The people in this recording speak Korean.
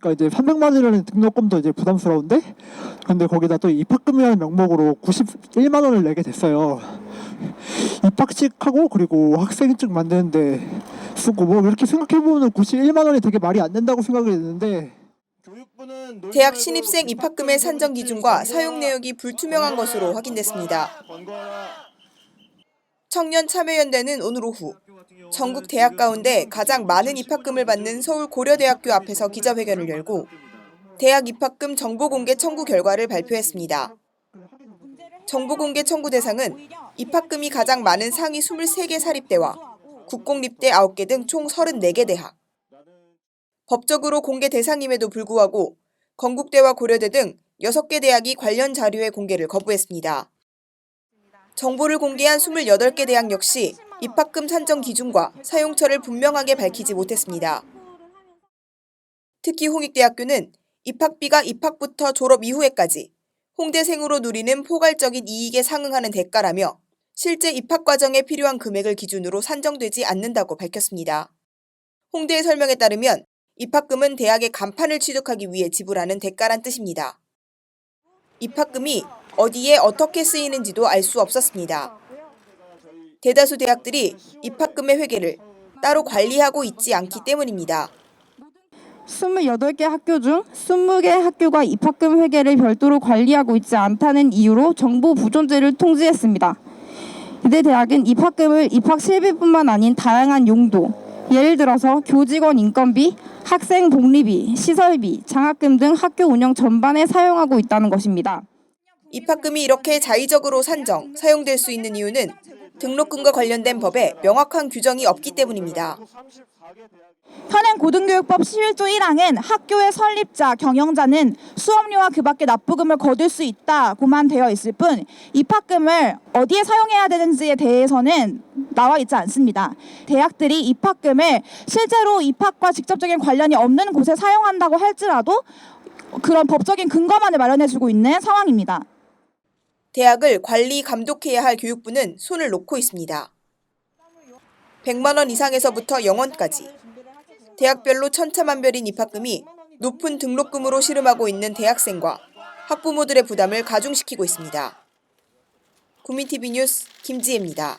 그러니까 이제 300만 원이라는 등록금도 이제 부담스러운데 근데 거기다 또 입학금이라는 명목으로 91만 원을 내게 됐어요. 입학식하고 그리고 학생증 만드는데 쓰고 뭐 이렇게 생각해 보면 91만 원이 되게 말이 안 된다고 생각이 드는데 대학 신입생 입학금의 산정 기준과 사용 내역이 불투명한 것으로 확인됐습니다. 청년 참여연대는 오늘 오후 전국 대학 가운데 가장 많은 입학금을 받는 서울 고려대학교 앞에서 기자회견을 열고 대학 입학금 정보 공개 청구 결과를 발표했습니다. 정보 공개 청구 대상은 입학금이 가장 많은 상위 23개 사립대와 국공립대 9개 등 총 34개 대학. 법적으로 공개 대상임에도 불구하고 건국대와 고려대 등 6개 대학이 관련 자료의 공개를 거부했습니다. 정보를 공개한 28개 대학 역시 입학금 산정 기준과 사용처를 분명하게 밝히지 못했습니다. 특히 홍익대학교는 입학비가 입학부터 졸업 이후에까지 홍대생으로 누리는 포괄적인 이익에 상응하는 대가라며 실제 입학 과정에 필요한 금액을 기준으로 산정되지 않는다고 밝혔습니다. 홍대의 설명에 따르면 입학금은 대학의 간판을 취득하기 위해 지불하는 대가란 뜻입니다. 입학금이 어디에 어떻게 쓰이는지도 알 수 없었습니다. 대다수 대학들이 입학금의 회계를 따로 관리하고 있지 않기 때문입니다. 28개 학교 중 20개 학교가 입학금 회계를 별도로 관리하고 있지 않다는 이유로 정보 부존재를 통지했습니다. 이대 대학은 입학금을 입학 실비뿐만 아닌 다양한 용도, 예를 들어서 교직원 인건비, 학생 복리비, 시설비, 장학금 등 학교 운영 전반에 사용하고 있다는 것입니다. 입학금이 이렇게 자의적으로 산정, 사용될 수 있는 이유는 등록금과 관련된 법에 명확한 규정이 없기 때문입니다. 현행 고등교육법 11조 1항은 학교의 설립자, 경영자는 수업료와 그 밖의 납부금을 거둘 수 있다고만 되어 있을 뿐 입학금을 어디에 사용해야 되는지에 대해서는 나와 있지 않습니다. 대학들이 입학금을 실제로 입학과 직접적인 관련이 없는 곳에 사용한다고 할지라도 그런 법적인 근거만을 마련해주고 있는 상황입니다. 대학을 관리 감독해야 할 교육부는 손을 놓고 있습니다. 100만 원 이상에서부터 0원까지 대학별로 천차만별인 입학금이 높은 등록금으로 씨름하고 있는 대학생과 학부모들의 부담을 가중시키고 있습니다. 구민TV 뉴스 김지혜입니다.